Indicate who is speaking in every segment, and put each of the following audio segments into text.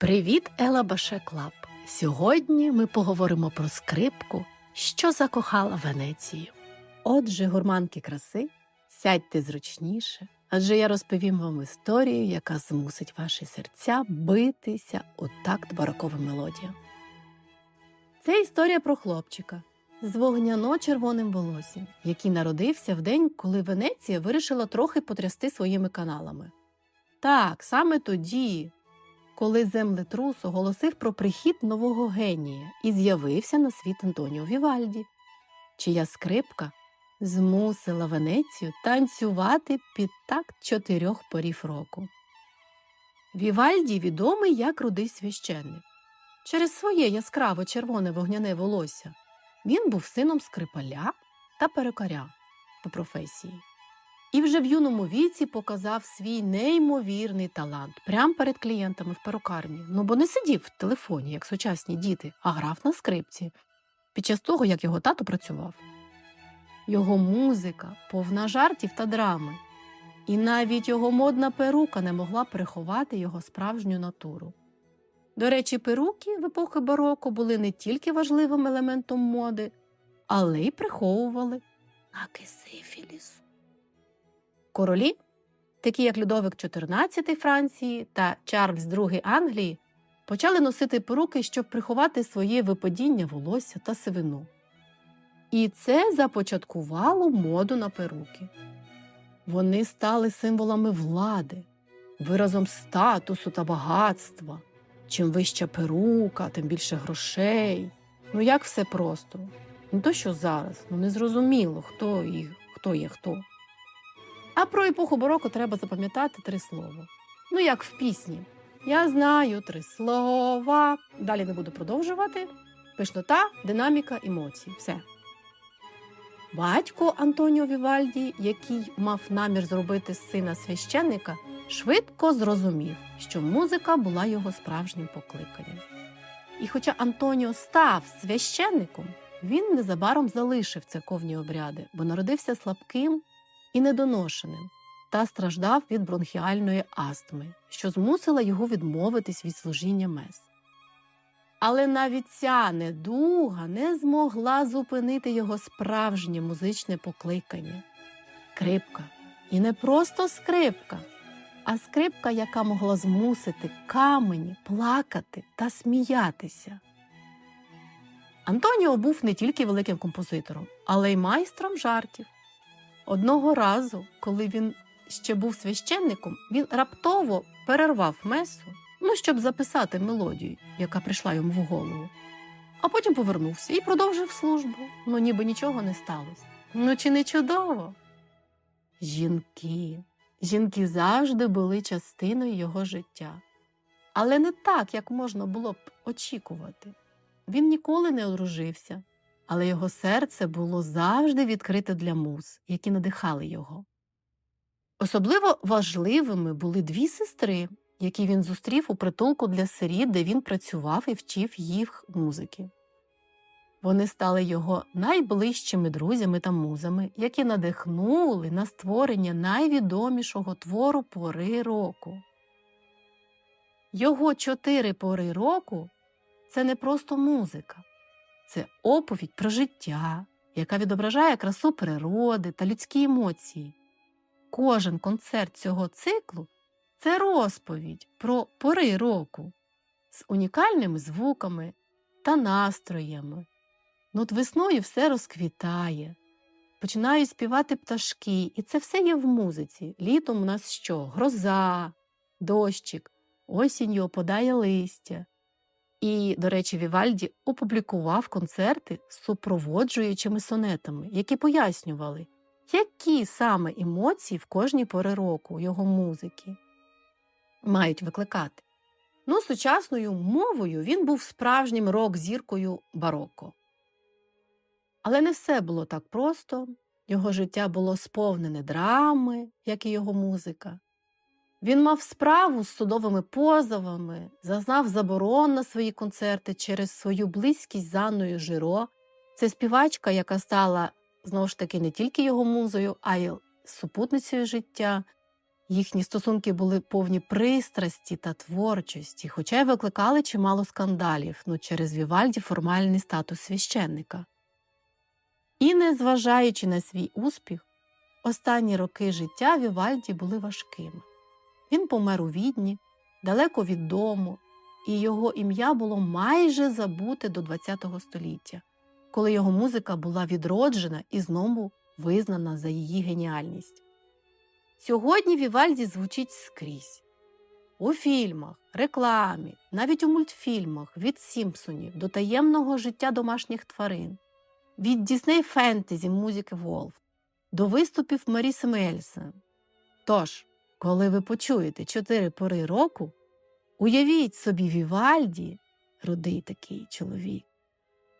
Speaker 1: Привіт, Ела Башеклап! Сьогодні ми поговоримо про скрипку, що закохала Венецію. Отже, гурманки краси, сядьте зручніше, адже я розповім вам історію, яка змусить ваші серця битися у такт бароковим мелодіям. Це історія про хлопчика з вогняно-червоним волоссям, який народився в день, коли Венеція вирішила трохи потрясти своїми каналами. Так, саме тоді, коли землетрус оголосив про прихід нового генія і з'явився на світ Антоніо Вівальді, чия скрипка змусила Венецію танцювати під такт чотирьох порів року. Вівальді відомий як рудий священник. Через своє яскраво червоне вогняне волосся він був сином скрипаля та перукаря по професії. І вже в юному віці показав свій неймовірний талант прямо перед клієнтами в перукарні. Ну бо не сидів в телефоні, як сучасні діти, а грав на скрипці під час того, як його тато працював. Його музика повна жартів та драми, і навіть його модна перука не могла приховати його справжню натуру. До речі, перуки в епохи бароко були не тільки важливим елементом моди, але й приховували накиси сифілісу. Королі, такі як Людовик XIV Франції та Чарльз II Англії, почали носити перуки, щоб приховати своє випадіння волосся та сивину. І це започаткувало моду на перуки. Вони стали символами влади, виразом статусу та багатства. Чим вища перука, тим більше грошей. Ну як все просто? Не то, що зараз, ну незрозуміло, хто і хто є хто. А про епоху бароко треба запам'ятати три слова. Ну, як в пісні. Я знаю три слова. Далі не буду продовжувати. Пишнота, динаміка, емоції. Все. Батько Антоніо Вівальді, який мав намір зробити сина священника, швидко зрозумів, що музика була його справжнім покликанням. І хоча Антоніо став священником, він незабаром залишив церковні обряди, бо народився слабким і недоношеним та страждав від бронхіальної астми, що змусила його відмовитись від служіння мес. Але навіть ця недуга не змогла зупинити його справжнє музичне покликання. Скрипка. І не просто скрипка, а скрипка, яка могла змусити камені плакати та сміятися. Антоніо був не тільки великим композитором, але й майстром жартів. Одного разу, коли він ще був священником, він раптово перервав месу, ну, щоб записати мелодію, яка прийшла йому в голову. А потім повернувся і продовжив службу. Ну, ніби нічого не сталося. Ну, чи не чудово? Жінки. Жінки завжди були частиною його життя. Але не так, як можна було б очікувати. Він ніколи не одружився, але його серце було завжди відкрите для муз, які надихали його. Особливо важливими були дві сестри, які він зустрів у притулку для сиріт, де він працював і вчив їх музики. Вони стали його найближчими друзями та музами, які надихнули на створення найвідомішого твору пори року. Його чотири пори року це не просто музика, це оповідь про життя, яка відображає красу природи та людські емоції. Кожен концерт цього циклу це розповідь про пори року з унікальними звуками та настроями. Ну, от весною все розквітає, починають співати пташки, і це все є в музиці. Літом у нас що? Гроза, дощик, осінню опадає листя. І, до речі, Вівальді опублікував концерти з супроводжуючими сонетами, які пояснювали, які саме емоції в кожній пори року його музики мають викликати. Ну, сучасною мовою він був справжнім рок-зіркою бароко. Але не все було так просто. Його життя було сповнене драми, як і його музика. Він мав справу з судовими позовами, зазнав заборон на свої концерти через свою близькість з Анною Жиро. Це співачка, яка стала знову ж таки не тільки його музою, а й супутницею життя. Їхні стосунки були повні пристрасті та творчості, хоча й викликали чимало скандалів ну, через Вівальді формальний статус священника. І, незважаючи на свій успіх, останні роки життя Вівальді були важкими. Він помер у відні, далеко від дому, і його ім'я було майже забуте до ХХ століття, коли його музика була відроджена і знову визнана за її геніальність. Сьогодні Вівальді звучить скрізь. У фільмах, рекламі, навіть у мультфільмах від Сімпсонів до таємного життя домашніх тварин, від Дісней Фентезі музики Волф до виступів Маріси Мельсен. Тож, коли ви почуєте чотири пори року, уявіть собі Вівальді, рудий такий чоловік,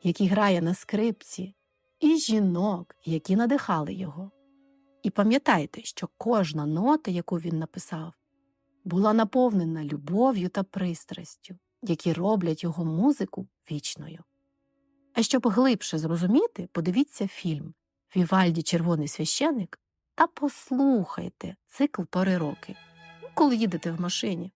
Speaker 1: який грає на скрипці, і жінок, які надихали його. І пам'ятайте, що кожна нота, яку він написав, була наповнена любов'ю та пристрастю, які роблять його музику вічною. А щоб глибше зрозуміти, подивіться фільм Вівальді Червоний священик та послухайте цикл пори роки, коли їдете в машині.